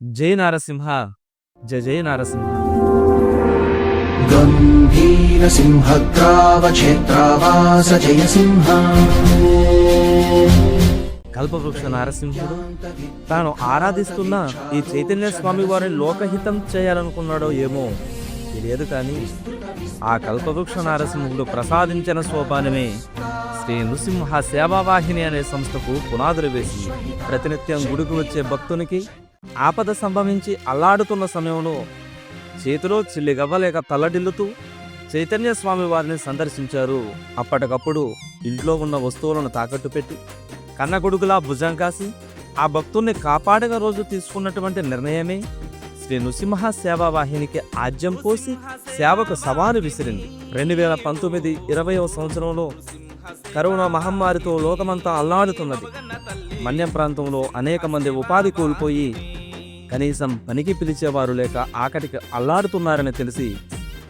జయ నారసింహ జయ జయ నారసింహ. గంభీర సింహద్రావక్షేత్రావాస జయ సింహ కల్పవృక్ష నారసింహుడు తాను ఆరాధిస్తున్న ఈ చైతన్య స్వామి వారిని లోకహితం చేయాలనుకున్నాడో ఏమో తెలియదు కానీ ఆ కల్పవృక్ష నారసింహుడు ప్రసాదించిన సోపానమే శ్రీ నృసింహ సేవావాహిని అనే సంస్థకు పునాదులు వేసి ప్రతినిత్యం గుడికి వచ్చే భక్తునికి ఆపద సంభవించి అల్లాడుతున్న సమయంలో చేతిలో చిల్లి గవ్వలేక తల్లడిల్లుతూ చైతన్య స్వామి వారిని సందర్శించారు. అప్పటికప్పుడు ఇంట్లో ఉన్న వస్తువులను తాకట్టు పెట్టి కన్న కొడుకులా భుజం కాసి ఆ భక్తుల్ని కాపాడగా రోజు తీసుకున్నటువంటి నిర్ణయమే శ్రీ నృసింహ సేవా వాహినికి ఆజ్యం పోసి సేవకు సవాలు విసిరింది. రెండు వేల పంతొమ్మిది ఇరవయవ సంవత్సరంలో కరోనా మహమ్మారితో లోకమంతా అల్లాడుతున్నది. మన్యం ప్రాంతంలో అనేక మంది ఉపాధి కోల్పోయి కనీసం పనికి పిలిచేవారు లేక ఆకటికి అల్లాడుతున్నారని తెలిసి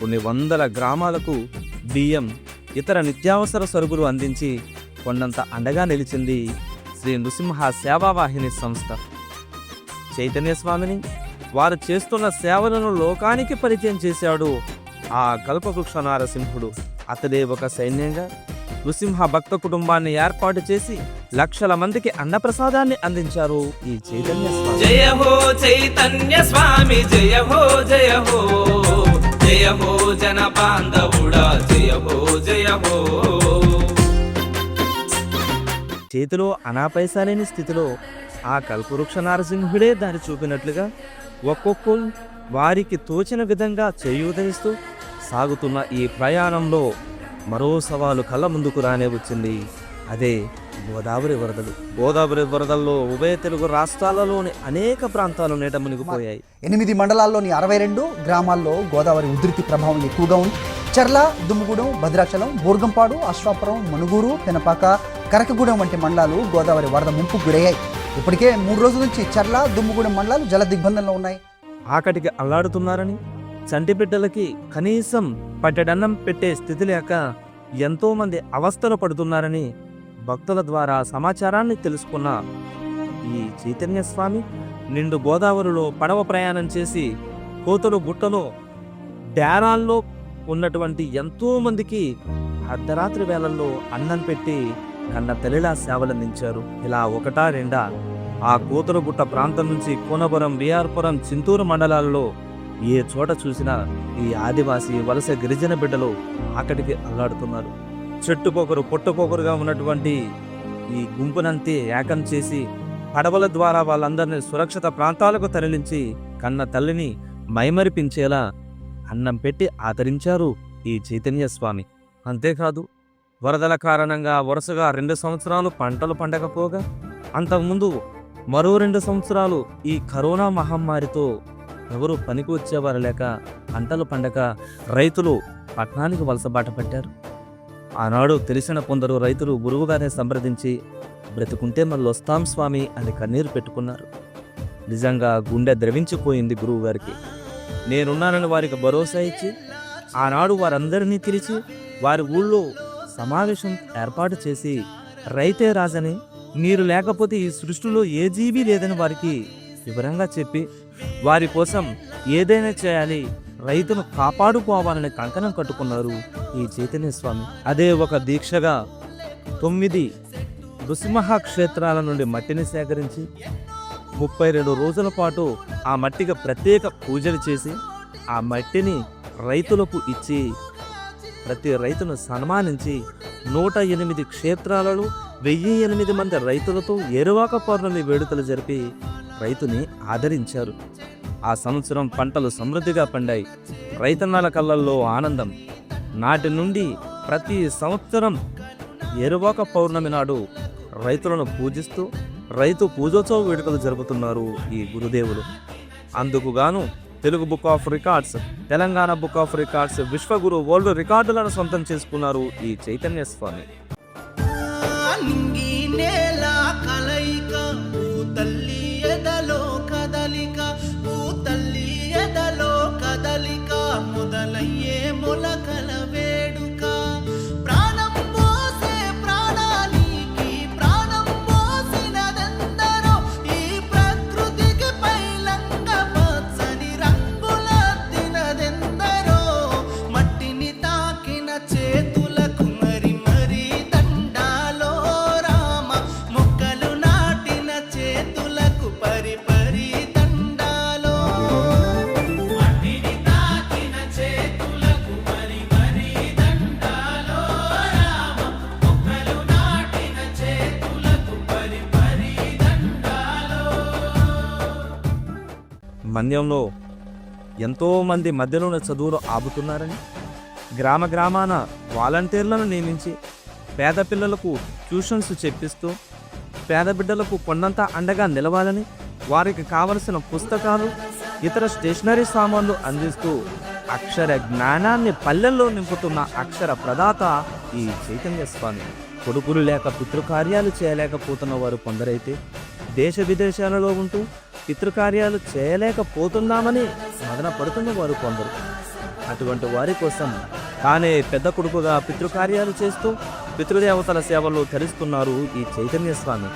కొన్ని వందల గ్రామాలకు బియ్యం ఇతర నిత్యావసర సరుకులు అందించి కొండంత అండగా నిలిచింది శ్రీ నృసింహ సేవావాహిని సంస్థ. చైతన్య స్వామిని వారు చేస్తున్న సేవలను లోకానికి పరిచయం చేశాడు ఆ కల్పవృక్ష నారసింహుడు. అతడే ఒక సైన్యంగా నృసింహ భక్త కుటుంబాన్ని ఏర్పాటు చేసి లక్షల మందికి అన్నప్రసాదాన్ని అందించారు ఈ చైతన్య స్వామి. జయ హో చైతన్య స్వామి జయ హో జయ హో. జయ హో జన బాంధవుడా జయ హో జయ హో. చేతిలో అనాపైసా లేని స్థితిలో ఆ కల్పవృక్ష నారసింహుడే దారి చూపినట్లుగా ఒక్కొక్కరు వారికి తోచిన విధంగా చేయూతనిస్తూ సాగుతున్న ఈ ప్రయాణంలో మరో సవాలు కళ్ళ ముందుకు రానే వచ్చింది. అదే గోదావరి వరదలు. గోదావరి వరదల్లో ఉభయ తెలుగు రాష్ట్రాలలోని అనేక ప్రాంతాలు నీట మునిగిపోయాయి. ఎనిమిది మండలాల్లోని అరవై రెండు గ్రామాల్లో గోదావరి ఉధృతి ప్రభావం ఎక్కువగా ఉంది. చర్ల దుమ్ముగూడెం భద్రాచలం బోర్గంపాడు అశ్వాపురం మనుగూరు పెనపాక కరకగూడెం వంటి మండలాలు గోదావరి వరద ముంపుకు గురయ్యాయి. ఇప్పటికే మూడు రోజుల నుంచి చర్ల దుమ్ముగూడెం మండలాలు జల దిగ్బంధంలో ఉన్నాయి. ఆకటికి అల్లాడుతున్నారని చంటి బిడ్డలకి కనీసం పట్టెడన్నం పెట్టే స్థితి లేక ఎంతో మంది అవస్థలు పడుతున్నారని భక్తుల ద్వారా సమాచారాన్ని తెలుసుకున్న ఈ చైతన్య స్వామి నిండు గోదావరిలో పడవ ప్రయాణం చేసి కోతలు గుట్టలో డేరాల్లో ఉన్నటువంటి ఎంతోమందికి అర్ధరాత్రి వేళల్లో అన్నం పెట్టి కన్న తల్లిలా సేవలందించారు. ఇలా ఒకటా రెండా? ఆ కూతురుగుట్ట ప్రాంతం నుంచి కోనపురం విఆర్పురం చింతూరు మండలాల్లో ఏ చోట చూసినా ఈ ఆదివాసీ వలస గిరిజన బిడ్డలు అక్కడికి అల్లాడుతున్నారు. చెట్టుపోకరు పొట్టుపోకరుగా ఉన్నటువంటి ఈ గుంపునంతే ఏకం చేసి పడవల ద్వారా వాళ్ళందరినీ సురక్షిత ప్రాంతాలకు తరలించి కన్న తల్లిని మైమరిపించేలా అన్నం పెట్టి ఆదరించారు ఈ చైతన్య స్వామి. అంతేకాదు వరదల కారణంగా వరుసగా రెండు సంవత్సరాలు పంటలు పండకపోగా అంతకుముందు మరో రెండు సంవత్సరాలు ఈ కరోనా మహమ్మారితో ఎవరు పనికి వచ్చేవారు లేక పంటలు పండక రైతులు పట్టణానికి వలసబాట పట్టారు. ఆనాడు తెలిసిన కొందరు రైతులు గురువుగారిని సంప్రదించి బ్రతుకుంటే మళ్ళీ వస్తాం స్వామి అని కన్నీరు పెట్టుకున్నారు. నిజంగా గుండె ద్రవించిపోయింది గురువుగారికి. నేనున్నానని వారికి భరోసా ఇచ్చి ఆనాడు వారందరినీ పిలిచి వారి ఊళ్ళో సమావేశం ఏర్పాటు చేసి రైతే రాజని మీరు లేకపోతే ఈ సృష్టిలో ఏ జీవి లేదని వారికి వివరంగా చెప్పి వారి కోసం ఏదైనా చేయాలి రైతును కాపాడుకోవాలని కంకణం కట్టుకున్నారు ఈ చైతన్య స్వామి. అదే ఒక దీక్షగా తొమ్మిది నృసింహ క్షేత్రాల నుండి మట్టిని సేకరించి ముప్పై రెండు రోజుల పాటు ఆ మట్టికి ప్రత్యేక పూజలు చేసి ఆ మట్టిని రైతులకు ఇచ్చి ప్రతి రైతును సన్మానించి నూట ఎనిమిది క్షేత్రాలలో వెయ్యి ఎనిమిది మంది రైతులతో ఎరువాక పౌర్ణమి వేడుకలు జరిపి రైతుని ఆదరించారు. ఆ సంవత్సరం పంటలు సమృద్ధిగా పండాయి. రైతన్నల కళ్ళల్లో ఆనందం. నాటి నుండి ప్రతి సంవత్సరం ఎరువాక పౌర్ణమి నాడు రైతులను పూజిస్తూ రైతు పూజోత్సవ వేడుకలు జరుపుతున్నారు ఈ గురుదేవులు. అందుకు గాను Telugu book of records Telangana book of records Vishwaguru world రికార్డులను సొంతం చేసుకున్నారు ఈ చైతన్య స్వామి. తల్లి మన్యంలో ఎంతోమంది మధ్యలోనే చదువులు ఆపుతున్నారని గ్రామ గ్రామాన వాలంటీర్లను నియమించి పేద పిల్లలకు ట్యూషన్స్ చెప్పిస్తూ పేద బిడ్డలకు కొండంత అండగా నిలవాలని వారికి కావలసిన పుస్తకాలు ఇతర స్టేషనరీ సామాన్లు అందిస్తూ అక్షర జ్ఞానాన్ని పల్లెల్లో నింపుతున్న అక్షర ప్రదాత ఈ చైతన్య స్వామి. కొడుకులు లేక పితృకార్యాలు చేయలేకపోతున్న వారు కొందరైతే దేశ విదేశాలలో ఉంటూ పితృకార్యాలు చేయలేకపోతున్నామని మదన పడుతున్న వారు కొందరు. అటువంటి వారి కోసం తానే పెద్ద కొడుకుగా పితృకార్యాలు చేస్తూ పితృదేవతల సేవలు ధరిస్తున్నారు ఈ చైతన్య స్వామి.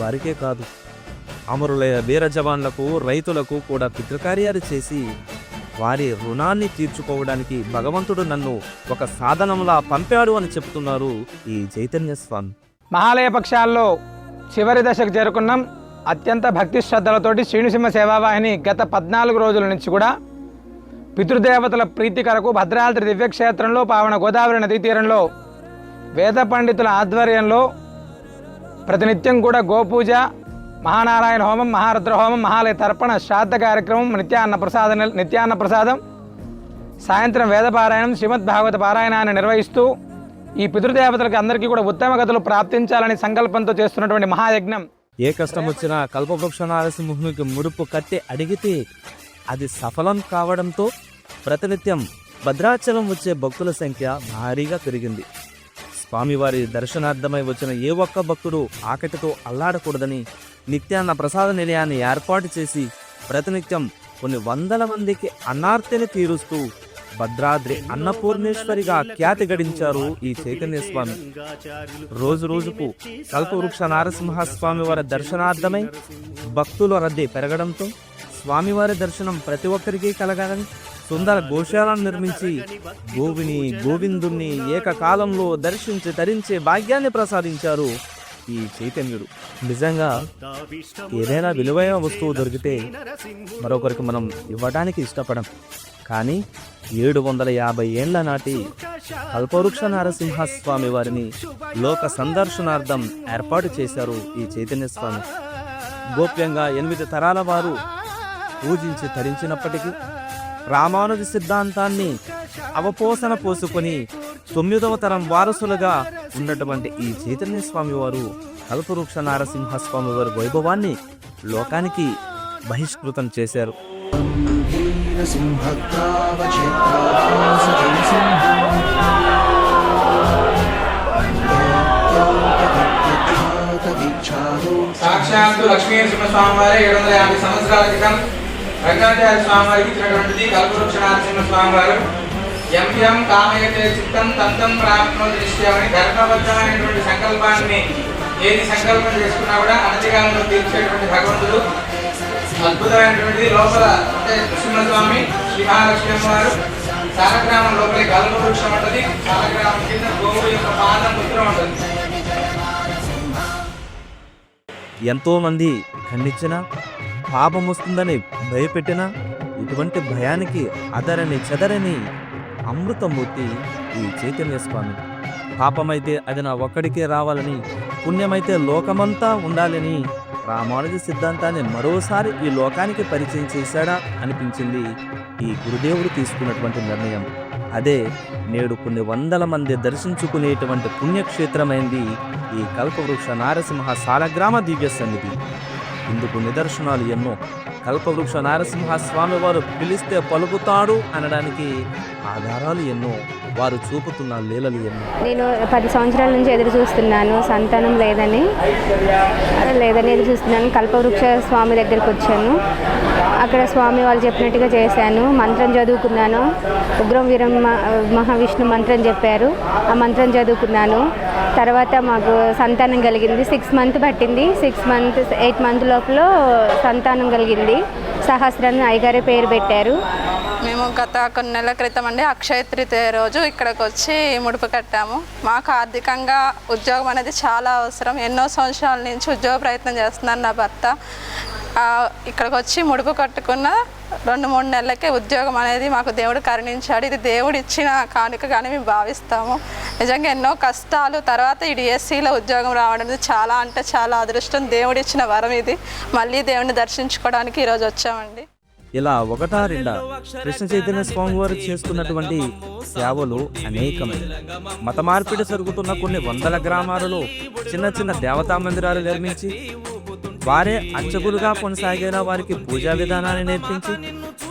వారికే కాదు అమరులైన వీర జవాన్లకు రైతులకు కూడా పితృకార్యాలు చేసి వారి రుణాన్ని తీర్చుకోవడానికి భగవంతుడు నన్ను ఒక సాధనంలా పంపాడు అని చెప్తున్నారు ఈ చైతన్య స్వామి. మహాలయ పక్షాల్లో చివరి దశకు చేరుకున్నాం. అత్యంత భక్తి శ్రద్ధలతోటి శ్రీనుసింహ సేవావాహిని గత పద్నాలుగు రోజుల నుంచి కూడా పితృదేవతల ప్రీతి కొరకు భద్రాద్రి దివ్యక్షేత్రంలో పావన గోదావరి నదీ తీరంలో వేద పండితుల ఆధ్వర్యంలో ప్రతినిత్యం కూడా గోపూజ మహానారాయణ హోమం మహారుద్ర హోమం మహాలయ తర్పణ శ్రాద్ధ కార్యక్రమం నిత్యాన్న ప్రసాద నిత్యాన్న ప్రసాదం సాయంత్రం వేదపారాయణం శ్రీమద్ భాగవత పారాయణాన్ని నిర్వహిస్తూ ఈ పితృదేవతలకు అందరికీ కూడా ఉత్తమ గతులు ప్రాప్తించాలని సంకల్పంతో చేస్తున్నటువంటి మహాయజ్ఞం. ఏ కష్టం వచ్చినా కల్పవృక్ష నారసింహునికి ముడుపు కట్టి అడిగితే అది సఫలం కావడంతో ప్రతినిత్యం భద్రాచలం వచ్చే భక్తుల సంఖ్య భారీగా పెరిగింది. స్వామివారి దర్శనార్థమై వచ్చిన ఏ ఒక్క భక్తుడు ఆకటితో అల్లాడకూడదని నిత్యాన్న ప్రసాద నిలయాన్ని ఏర్పాటు చేసి ప్రతినిత్యం కొన్ని వందల మందికి అనార్తిని తీరుస్తూ భద్రాద్రి అన్నపూర్ణేశ్వరిగా ఖ్యాతి గడించారు ఈ చైతన్య స్వామి. రోజు రోజుకు కల్పవృక్ష నారసింహస్వామి వారి దర్శనార్థమై భక్తుల రద్దీ పెరగడంతో స్వామివారి దర్శనం ప్రతి ఒక్కరికి కలగాలని సుందర గోశాలను నిర్మించి గోవిని గోవిందుణ్ణి ఏకకాలంలో దర్శించి ధరించే భాగ్యాన్ని ప్రసాదించారు ఈ చైతన్యుడు. నిజంగా ఏదైనా విలువైన వస్తువు దొరికితే మరొకరికి మనం ఇవ్వడానికి ఇష్టపడం కానీ ఏడు వందల యాభై ఏండ్ల నాటి కల్పవృక్ష నరసింహస్వామి వారిని లోక సందర్శనార్థం ఏర్పాటు చేశారు ఈ చైతన్య స్వామి గోప్యంగా ఎనిమిది తరాల వారు పూజించి తరించినప్పటికీ రామానుజ సిద్ధాంతాన్ని అవపోసన పోసుకొని తొమ్మిదవ తరం వారసులుగా ఉన్నటువంటి ఈ చైతన్య స్వామి వారు కల్పవృక్ష నారసింహస్వామి వారి వైభవాన్ని లోకానికి బహిష్కృతం చేశారు. సాక్షాత్తు లక్ష్మీ నరసింహస్వామి వారి ఏడు వందల యాభై సంవత్సరాల క్రితం రంగాచార్య స్వామి వారికి ఇచ్చినటువంటిది కల్పవృక్ష నరసింహస్వామి వారు. ఎం ఎం కామయతే చిత్తం తంతం ప్రాప్నోతి నిశ్చయమని ధర్మబద్ధమైనటువంటి సంకల్పాన్ని ఏది సంకల్పం చేసుకున్నా కూడా అనతికాలంలో తీర్చేటువంటి భగవంతుడు అద్భుతమైనటువంటిది లోపల అంటే నరసింహస్వామి శ్రీ మహాలక్ష్మి వారు సాలగ్రామం లోపలి కల్పవృక్షం ఉంటుంది. సాలగ్రామం కింద గోవు యొక్క పాదం ముద్ర ఉంటుంది. ఎంతోమంది ఖండించిన పాపం వస్తుందని భయపెట్టిన ఇటువంటి భయానికి అదరని చెదరని అమృతమూర్తి ఈ చైతన్య స్వామి. పాపమైతే అది నా ఒక్కడికే రావాలని పుణ్యమైతే లోకమంతా ఉండాలని రామానుజ సిద్ధాంతాన్ని మరోసారి ఈ లోకానికి పరిచయం చేశాడా అనిపించింది ఈ గురుదేవుడు తీసుకున్నటువంటి నిర్ణయం. అదే నేడు కొన్ని వందల మంది దర్శించుకునేటువంటి పుణ్యక్షేత్రమైంది ఈ కల్పవృక్ష నారసింహ సాలగ్రామ దివ్య సన్నిధి. ఇందుకు నిదర్శనాలు ఎన్నో. కల్పవృక్ష నారసింహ స్వామి వారు పిలిస్తే పలుకుతాడు అనడానికి ఆధారాలు ఎన్నో. వారు చూపుతున్న లీలలు ఎన్నో. నేను పది సంవత్సరాల నుంచి ఎదురు చూస్తున్నాను. సంతానం లేదని లేదని ఎదురు చూస్తున్నాను. కల్పవృక్ష స్వామి దగ్గరికి వచ్చాను. అక్కడ స్వామి వాళ్ళు చెప్పినట్టుగా చేశాను. మంత్రం చదువుకున్నాను. ఉగ్రం వీరం మహావిష్ణు మంత్రం చెప్పారు. ఆ మంత్రం చదువుకున్నాను. తర్వాత మాకు సంతానం కలిగింది. సిక్స్ మంత్ పట్టింది. సిక్స్ మంత్ ఎయిట్ మంత్ లోపల సంతానం కలిగింది. సహస్రాన్ని అయ్యగారే పేరు పెట్టారు. మేము గత కొన్ని నెలల క్రితం అండి అక్షయ తృతీయ రోజు ఇక్కడికి వచ్చి ముడుపు కట్టాము. మాకు ఆర్థికంగా ఉద్యోగం అనేది చాలా అవసరం. ఎన్నో సంవత్సరాల నుంచి ఉద్యోగ ప్రయత్నం చేస్తున్నారు నా భర్త. ఇక్కడికి వచ్చి ముడుపు కట్టుకున్న రెండు మూడు నెలలకే ఉద్యోగం అనేది మాకు దేవుడు కరుణించాడు. ఇది దేవుడు ఇచ్చిన కానుక కానీ మేము భావిస్తాము. నిజంగా ఎన్నో కష్టాలు తర్వాత ఈ డిఎస్సిలో ఉద్యోగం రావడం చాలా అంటే చాలా అదృష్టం. దేవుడు ఇచ్చిన వరం ఇది. మళ్ళీ దేవుడిని దర్శించుకోవడానికి ఈరోజు వచ్చామండి. ఇలా ఒకటా రెండా కృష్ణ చైతన్య స్వామి వారు చేస్తున్నటువంటి సేవలు అనేకమైన మత మార్పిడి జరుగుతున్న కొన్ని వందల గ్రామాలలో చిన్న చిన్న దేవతా మందిరాలు నిర్మించి వారే అర్చకులుగా కొనసాగిన వారికి పూజా విధానాన్ని నేర్పించి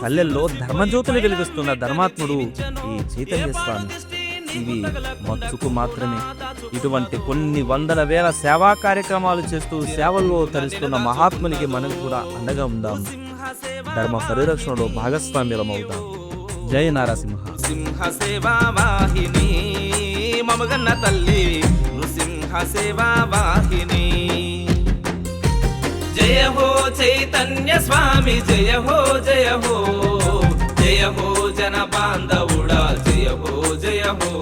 పల్లెల్లో ధర్మజ్యోతులు వెలిగిస్తున్న ధర్మాత్ముడు ఈ చైతన్య స్వామి. ఇవి మచ్చుకు మాత్రమే. ఇటువంటి కొన్ని వందల వేల సేవా కార్యక్రమాలు చేస్తూ సేవల్లో తరిస్తున్న మహాత్మునికి మనం కూడా అండగా ఉందాం. ధర్మ పరిరక్షణలో భాగస్వామ్యులమవుదాం. జయ నారసింహ. సింహ సేవా వాహిని మమగన్న తల్లి నృసింహ సేవా వాహిని జయ హో చైతన్య స్వామి జయ హో జయ హో. జయ హో జన బాంధవుడా జయ హో జయ హో.